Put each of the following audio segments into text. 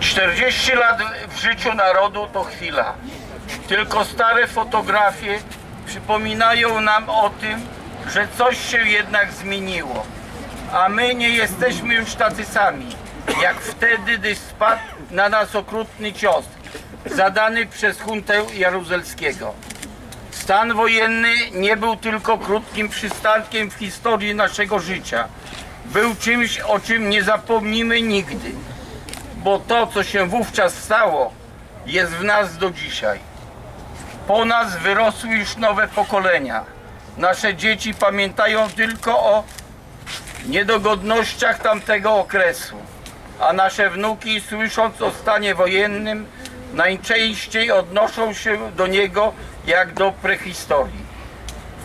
40 lat w życiu narodu to chwila. Tylko stare fotografie przypominają nam o tym, że coś się jednak zmieniło. A my nie jesteśmy już tacy sami, jak wtedy, gdy spadł na nas okrutny cios, zadany przez huntę Jaruzelskiego. Stan wojenny nie był tylko krótkim przystankiem w historii naszego życia. Był czymś, o czym nie zapomnimy nigdy bo to, co się wówczas stało, jest w nas do dzisiaj. Po nas wyrosły już nowe pokolenia. Nasze dzieci pamiętają tylko o niedogodnościach tamtego okresu, a nasze wnuki, słysząc o stanie wojennym, najczęściej odnoszą się do niego jak do prehistorii.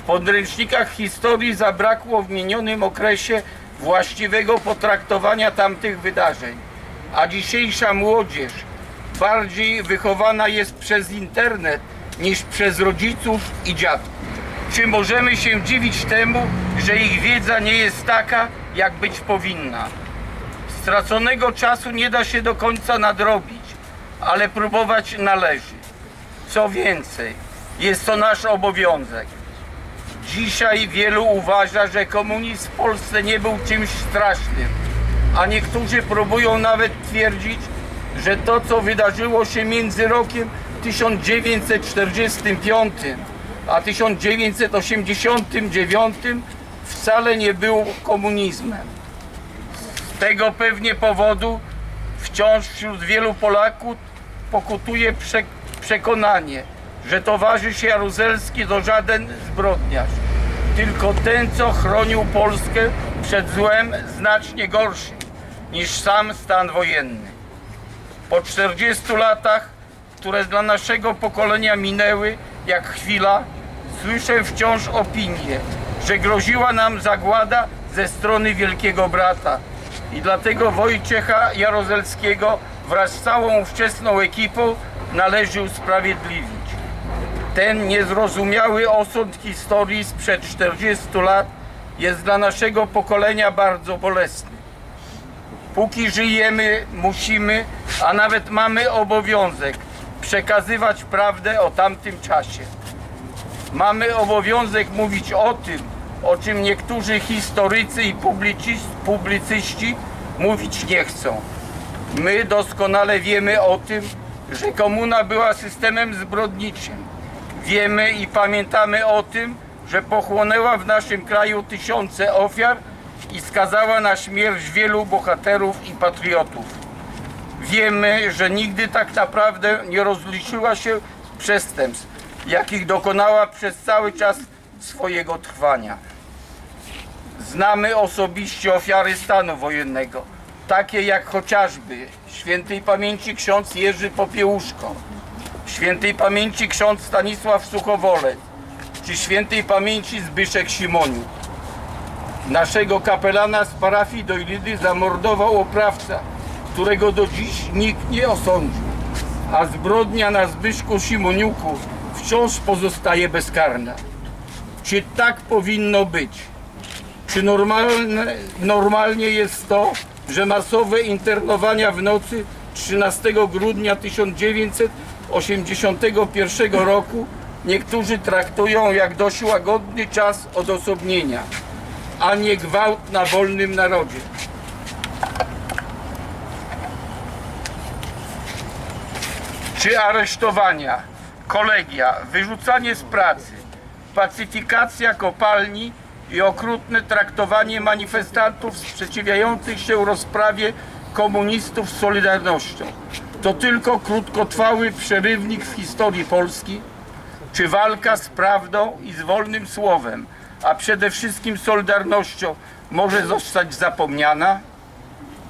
W podręcznikach historii zabrakło w minionym okresie właściwego potraktowania tamtych wydarzeń, a dzisiejsza młodzież bardziej wychowana jest przez internet niż przez rodziców i dziadków. Czy możemy się dziwić temu, że ich wiedza nie jest taka, jak być powinna? Straconego czasu nie da się do końca nadrobić, ale próbować należy. Co więcej, jest to nasz obowiązek. Dzisiaj wielu uważa, że komunizm w Polsce nie był czymś strasznym, a niektórzy próbują nawet twierdzić, że to, co wydarzyło się między rokiem 1945 a 1989 wcale nie było komunizmem. Z tego pewnie powodu wciąż wśród wielu Polaków pokutuje prze, przekonanie, że towarzysz Jaruzelski to żaden zbrodniarz, tylko ten, co chronił Polskę przed złem znacznie gorszym niż sam stan wojenny. Po 40 latach, które dla naszego pokolenia minęły jak chwila, słyszę wciąż opinię, że groziła nam zagłada ze strony Wielkiego Brata. I dlatego Wojciecha Jaruzelskiego wraz z całą ówczesną ekipą należy usprawiedliwić. Ten niezrozumiały osąd historii sprzed 40 lat jest dla naszego pokolenia bardzo bolesny. Póki żyjemy, musimy, a nawet mamy obowiązek przekazywać prawdę o tamtym czasie. Mamy obowiązek mówić o tym, o czym niektórzy historycy i publicyści mówić nie chcą. My doskonale wiemy o tym, że komuna była systemem zbrodniczym. Wiemy i pamiętamy o tym, że pochłonęła w naszym kraju tysiące ofiar i skazała na śmierć wielu bohaterów i patriotów. Wiemy, że nigdy tak naprawdę nie rozliczyła się z przestępstw, jakich dokonała przez cały czas swojego trwania. Znamy osobiście ofiary stanu wojennego, takie jak chociażby świętej pamięci ksiądz Jerzy Popiełuszko, świętej pamięci ksiądz Stanisław Suchowolec, czy świętej pamięci Zbyszek Simoniuk. Naszego kapelana z parafii Dojlidy zamordował oprawca, którego do dziś nikt nie osądził, a zbrodnia na Zbyszku Simoniuku wciąż pozostaje bezkarna. Czy tak powinno być? Czy normalne, normalnie jest to, że masowe internowania w nocy 13 grudnia 1981 roku niektórzy traktują jak dość łagodny czas odosobnienia, a nie gwałt na wolnym narodzie? Czy aresztowania, kolegia, wyrzucanie z pracy, pacyfikacja kopalni i okrutne traktowanie manifestantów sprzeciwiających się rozprawie komunistów z Solidarnością to tylko krótkotrwały przerywnik w historii Polski? Czy walka z prawdą i z wolnym słowem, a przede wszystkim Solidarnością może zostać zapomniana?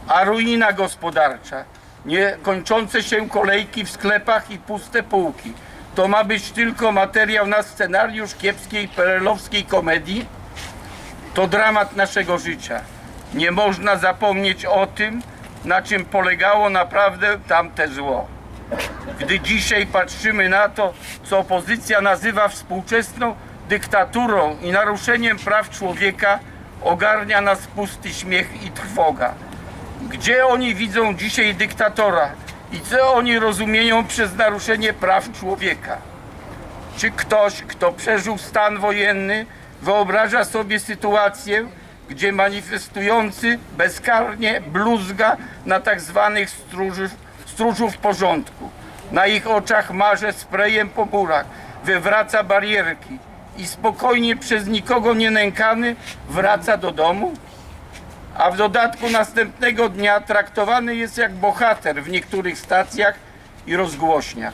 a ruina gospodarcza, niekończące się kolejki w sklepach i puste półki. To ma być tylko materiał na scenariusz kiepskiej perelowskiej komedii? To dramat naszego życia. Nie można zapomnieć o tym, na czym polegało naprawdę tamte zło. Gdy dzisiaj patrzymy na to, co opozycja nazywa współczesną dyktaturą i naruszeniem praw człowieka, ogarnia nas pusty śmiech i trwoga. Gdzie oni widzą dzisiaj dyktatora, i co oni rozumieją przez naruszenie praw człowieka. Czy ktoś, kto przeżył stan wojenny, wyobraża sobie sytuację, gdzie manifestujący bezkarnie bluzga na tak zwanych stróżów, stróżów porządku. Na ich oczach marze sprayem po murach, wywraca barierki i spokojnie przez nikogo nie nękany wraca do domu? A w dodatku następnego dnia traktowany jest jak bohater w niektórych stacjach i rozgłośniach.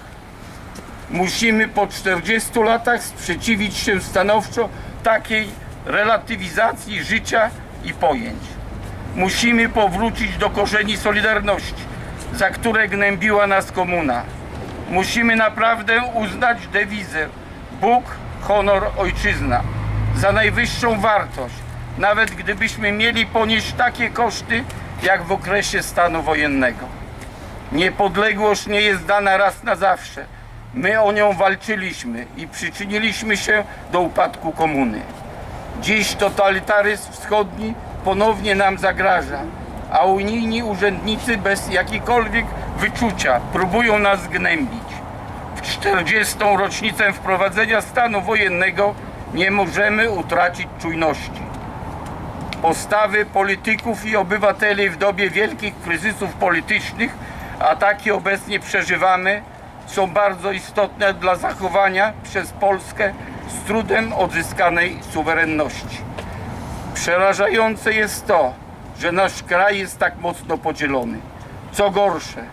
Musimy po 40 latach sprzeciwić się stanowczo takiej relatywizacji życia i pojęć. Musimy powrócić do korzeni Solidarności, za które gnębiła nas komuna. Musimy naprawdę uznać dewizę Bóg, honor, ojczyzna za najwyższą wartość, nawet gdybyśmy mieli ponieść takie koszty, jak w okresie stanu wojennego. Niepodległość nie jest dana raz na zawsze. My o nią walczyliśmy i przyczyniliśmy się do upadku komuny. Dziś totalitaryzm wschodni ponownie nam zagraża, a unijni urzędnicy bez jakiejkolwiek wyczucia próbują nas gnębić. W 40. rocznicę wprowadzenia stanu wojennego nie możemy utracić czujności. Postawy polityków i obywateli w dobie wielkich kryzysów politycznych, a takie obecnie przeżywamy, są bardzo istotne dla zachowania przez Polskę z trudem odzyskanej suwerenności. Przerażające jest to, że nasz kraj jest tak mocno podzielony. Co gorsze,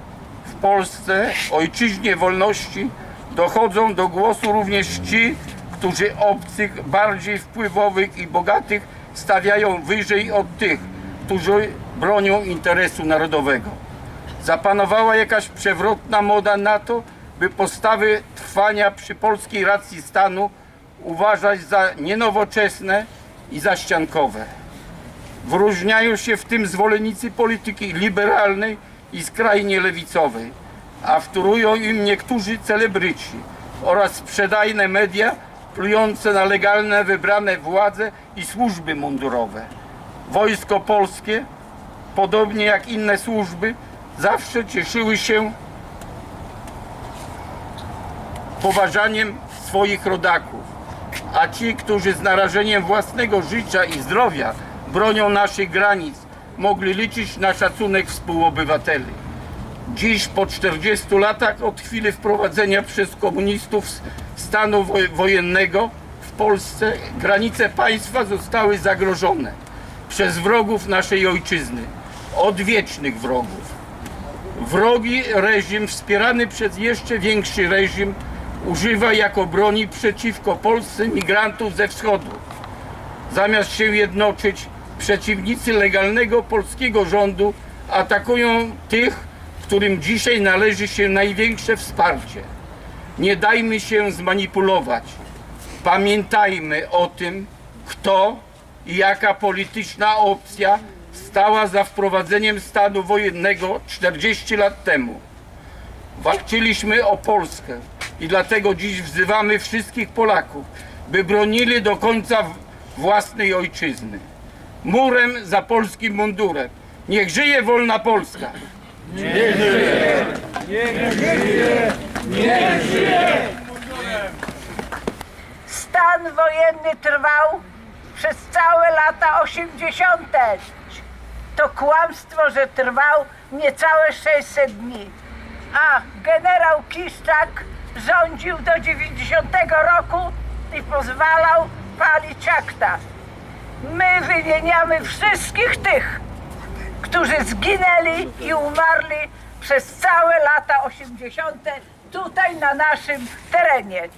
w Polsce, ojczyźnie wolności, dochodzą do głosu również ci, którzy obcych, bardziej wpływowych i bogatych stawiają wyżej od tych, którzy bronią interesu narodowego. Zapanowała jakaś przewrotna moda na to, by postawy trwania przy polskiej racji stanu uważać za nienowoczesne i zaściankowe. Wyróżniają się w tym zwolennicy polityki liberalnej i skrajnie lewicowej, a wtórują im niektórzy celebryci oraz sprzedajne media plujące na legalne wybrane władze i służby mundurowe. Wojsko polskie, podobnie jak inne służby, zawsze cieszyły się poważaniem swoich rodaków, a ci, którzy z narażeniem własnego życia i zdrowia bronią naszych granic, mogli liczyć na szacunek współobywateli. Dziś, po 40 latach od chwili wprowadzenia przez komunistów stanu wo- wojennego w Polsce, granice państwa zostały zagrożone przez wrogów naszej ojczyzny, odwiecznych wrogów. Wrogi reżim, wspierany przez jeszcze większy reżim, używa jako broni przeciwko Polsce migrantów ze wschodu. Zamiast się jednoczyć, przeciwnicy legalnego polskiego rządu atakują tych, którym dzisiaj należy się największe wsparcie. Nie dajmy się zmanipulować. Pamiętajmy o tym, kto i jaka polityczna opcja stała za wprowadzeniem stanu wojennego 40 lat temu. Walczyliśmy o Polskę i dlatego dziś wzywamy wszystkich Polaków, by bronili do końca własnej ojczyzny. Murem za polskim mundurem. Niech żyje wolna Polska! Stan wojenny trwał przez całe lata 80. To kłamstwo, że trwał niecałe 600 dni. A generał Kiszczak rządził do 90 roku i pozwalał palić akta. My wymieniamy wszystkich tych, którzy zginęli i umarli przez całe lata 80. tutaj na naszym terenie.